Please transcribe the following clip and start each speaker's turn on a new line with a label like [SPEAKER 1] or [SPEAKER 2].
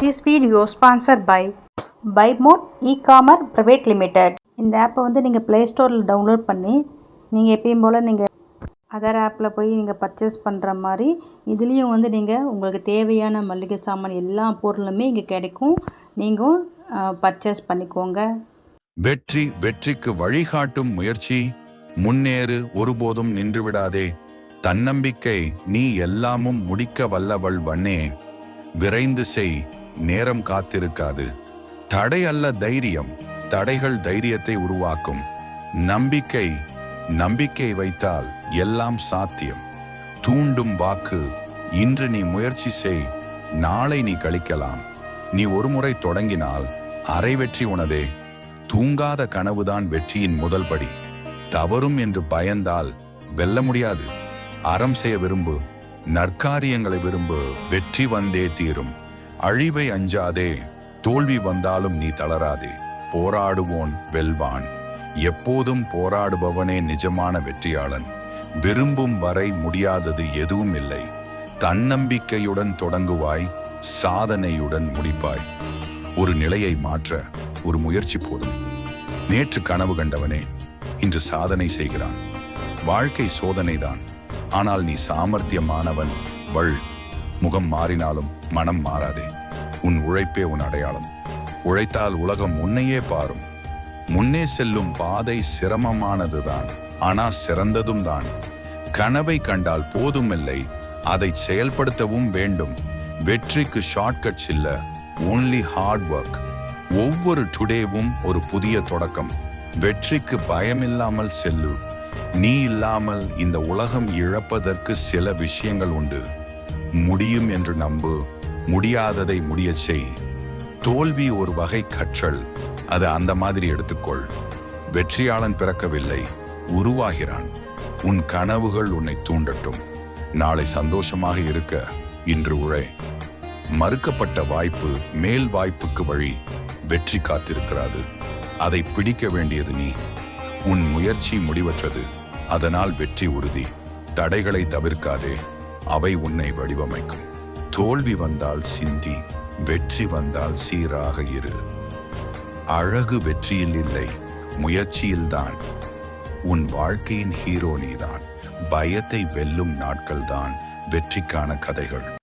[SPEAKER 1] This video sponsor by பைமோட் e commerce private limited இந்த ஆப்பை வந்து நீங்கள் ப்ளே ஸ்டோரில் டவுன்லோட் பண்ணி நீங்கள் எப்பயும் போல் நீங்கள் அதர் ஆப்பில் போய் நீங்கள் பர்ச்சேஸ் பண்ணுற மாதிரி இதுலேயும் வந்து நீங்கள் உங்களுக்கு தேவையான மளிகை சாமான் எல்லா பொருளுமே இங்கே கிடைக்கும். நீங்கள் பர்ச்சேஸ் பண்ணிக்கோங்க.
[SPEAKER 2] வெற்றி வெற்றிக்கு வழிகாட்டும் முயற்சி முன்னேறு ஒருபோதும் நின்றுவிடாதே. தன்னம்பிக்கை நீ எல்லாமும் முடிக்க வல்லவள் வண்ணே. விரைந்து செய் நேரம் காத்திருக்காது. தடை அல்ல தைரியம் தடைகள் தைரியத்தை உருவாக்கும். நம்பிக்கை நம்பிக்கை வைத்தால் எல்லாம் சாத்தியம். தூண்டும் வாக்கு இன்று நீ முயற்சி செய் நாளை நீ கழிக்கலாம். நீ ஒருமுறை தொடங்கினால் அரை வெற்றி உனதே. தூங்காத கனவுதான் வெற்றியின் முதல் படி. தவறும் என்று பயந்தால் வெல்ல முடியாது. அறம் செய்ய விரும்பு நற்காரியங்களை விரும்பு வெற்றி வந்தே தீரும். அழிவை அஞ்சாதே தோல்வி வந்தாலும் நீ தளராதே. போராடுவோன் வெல்வான். எப்போதும் போராடுபவனே நிஜமான வெற்றியாளன். விரும்பும் வரை முடியாதது எதுவும் இல்லை. தன்னம்பிக்கையுடன் தொடங்குவாய் சாதனையுடன் முடிப்பாய். ஒரு நிலையை மாற்ற ஒரு முயற்சி போதும். நேற்று கனவு கண்டவனே இன்று சாதனை செய்கிறான். வாழ்க்கை சோதனைதான். ஆனால் நீ சாமர்த்தியமானவன் வள். முகம் மாறினாலும் மனம் மாறாதே. உன் உழைப்பே உன் அடையாளம். உழைத்தால் உலகம் உன்னையே பாரும். முன்னே செல்லும் பாதை சிரமமானதுதான். ஆனா சிறந்ததும் தான். கனவை கண்டால் போதுமில்லை அதை செயல்படுத்தவும் வேண்டும். வெற்றிக்கு ஷார்ட்கட்ஸ் இல்ல ஒன்லி ஹார்ட் ஒர்க் ஒவ்வொரு டுடேவும் ஒரு புதிய தொடக்கம். வெற்றிக்கு பயமில்லாமல் செல்லு. நீ இல்லாமல் இந்த உலகம் இழப்பதற்கு சில விஷயங்கள் உண்டு. முடியும் என்று நம்பு முடியாததை முடியச் செய். தோல்வி ஒரு வகை கற்றல். அது அந்த மாதிரி எடுத்துக்கொள். வெற்றியாளன் பிறக்கவில்லை. உருவாகிறான். உன் கனவுகள் உன்னை தூண்டட்டும். நாளை சந்தோஷமாக இருக்க இன்று உழை. மறுக்கப்பட்ட வாய்ப்பு மேல் வாய்ப்புக்கு வழி வெற்றி காத்திருக்கிறது. அதை பிடிக்க வேண்டியது நீ. உன் முயற்சி முடிவற்றது. அதனால் வெற்றி உறுதி. தடைகளை தவிர்க்காதே. அவை உன்னை வடிவமைக்கும். தோல்வி வந்தால் சிந்தி. வெற்றி வந்தால் சீராக இரு. அழகு வெற்றியில் இல்லை. முயற்சியில்தான். உன் வாழ்க்கையின் ஹீரோ நீதான். பயத்தை வெல்லும் நாட்கள்தான் வெற்றிக்கான கதைகள்.